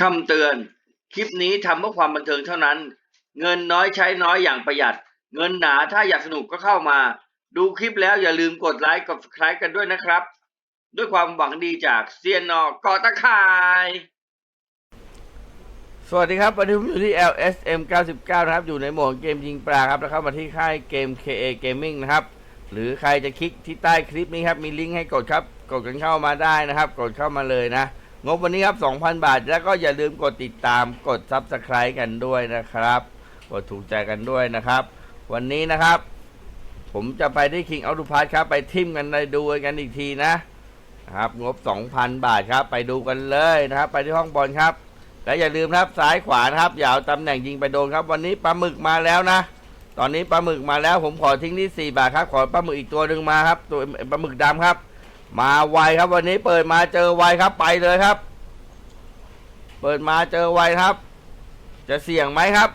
คำเตือน คลิปนี้ทำเพื่อความบันเทิงเท่านั้น เงินน้อยใช้น้อยอย่างประหยัด เงินหนาถ้าอยากสนุกก็เข้ามา ดูคลิปแล้วอย่าลืมกดไลค์กด subscribe กันด้วยนะครับ ด้วยความหวังดีจากเซียนนอกอตะคาย สวัสดีครับวันนี้ผมอยู่ที่ LSM 99 นะครับ อยู่ในโหมดเกมยิงปลาครับ แล้วเข้ามาที่ค่ายเกม KA Gaming นะครับ หรือใครจะคลิกที่ใต้คลิปนี้ครับ มีลิงก์ให้กดครับ กดกันเข้ามาได้นะครับ กดเข้ามาเลยนะ งบวันนี้ครับ 2,000 บาท แล้วก็อย่าลืมกดติดตามกด Subscribe กันด้วยนะครับ กดถูกใจกันด้วยนะครับ วันนี้นะครับ ผมจะไปที่ King of the Pass ครับ ไปทิมกันเลยดูกันอีกทีนะนะครับ งบ 2,000 บาทครับ ไปดูกันเลยนะครับ ไปที่ห้องบอลครับ และอย่าลืมครับซ้ายขวานะครับอย่าเอาตำแหน่งยิงไปโดนครับ วันนี้ปลาหมึกมาแล้วนะ ตอนนี้ปลาหมึกมาแล้ว ผมขอทิ้งที่4บาทครับ ขอปลาหมึกอีกตัวหนึ่งมาครับ ตัวปลาหมึกดำครับ มาไวครับวันนี้เปิดมาเจอไวครับไปเลยครับ เปิดมาเจอไวครับ จะเสี่ยงไหมครับ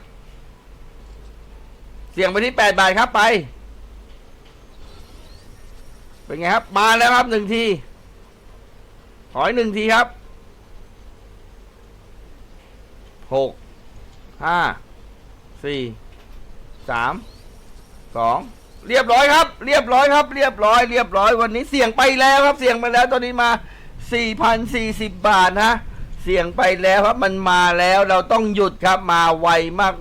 เสี่ยงไปที่8บาทครับไป เป็นไงครับ มาแล้วครับหนึ่งทีขออีกหนึ่งทีครับหกห้าสี่สามสอง เรียบร้อยครับ เรียบร้อยครับ เรียบร้อย เรียบร้อยวันนี้เสี่ยงไปแล้วครับ เสี่ยงไปแล้วตอนนี้มา 4,040 บาทนะ เสี่ยงไปแล้วครับ มันมาแล้วเราต้องหยุดครับ มาไว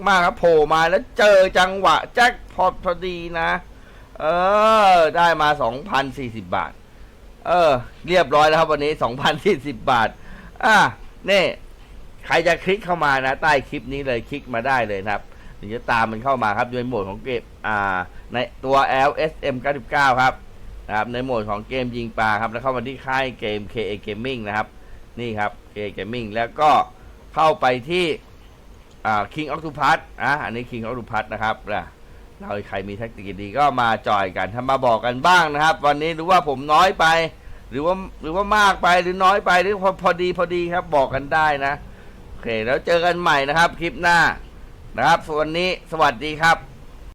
มากๆครับโผล่มาแล้วเจอจังหวะแจ็คพอตพอดีนะ เออ ได้มา 2,040 บาท เออ เรียบร้อยแล้วครับวันนี้ 2,040 บาท อะนี่ใครจะคลิกเข้ามานะ ใต้คลิปนี้เลยคลิกมาได้เลยครับ ถึงจะตามมันเข้ามาครับด้วยโหมดของเกมอ่าในตัว LSM 99ครับนะครับในโหมดของเกมยิงปลาครับแล้วเข้ามาที่ค่ายเกม KA Gaming นะครับนี่ครับ KA Gaming แล้วก็เข้าไปที่อ่า King Octopus อะอันนี้ King Octopus นะครับนะเราใครมีแท็กติกดีก็มาจอยกันถ้ามาบอกกันบ้างนะครับ วันนี้หรือว่าผมน้อยไป หรือว่าหรือว่ามากไปหรือน้อยไปหรือพอพอดีพอดีครับบอกกันได้นะโอเคแล้วเจอกันใหม่นะครับคลิปหน้า นะครับส่วนนี้สวัสดีครับ